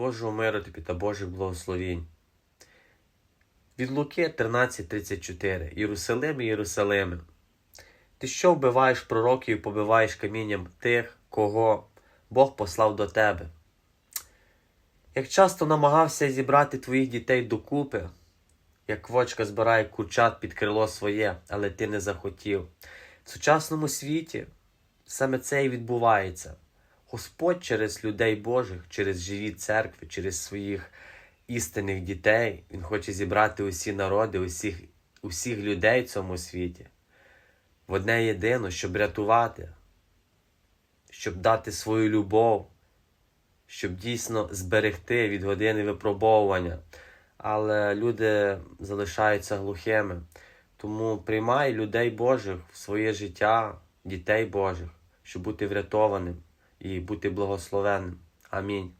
Божого миру та Божих благословінь. Від Луки 13.34. Єрусалиме, Єрусалиме. Ти що вбиваєш пророків і побиваєш камінням тих, кого Бог послав до тебе? Як часто намагався зібрати твоїх дітей докупи, як квочка збирає курчат під крило своє, але ти не захотів. В сучасному світі саме це і відбувається. Господь через людей Божих, через живі церкви, через своїх істинних дітей, Він хоче зібрати усі народи, усіх, усіх людей в цьому світі в одне єдино, щоб рятувати, щоб дати свою любов, щоб дійсно зберегти від години випробовування. Але люди залишаються глухими. Тому приймай людей Божих в своє життя, дітей Божих, щоб бути врятованим і бути благословенним. Амінь.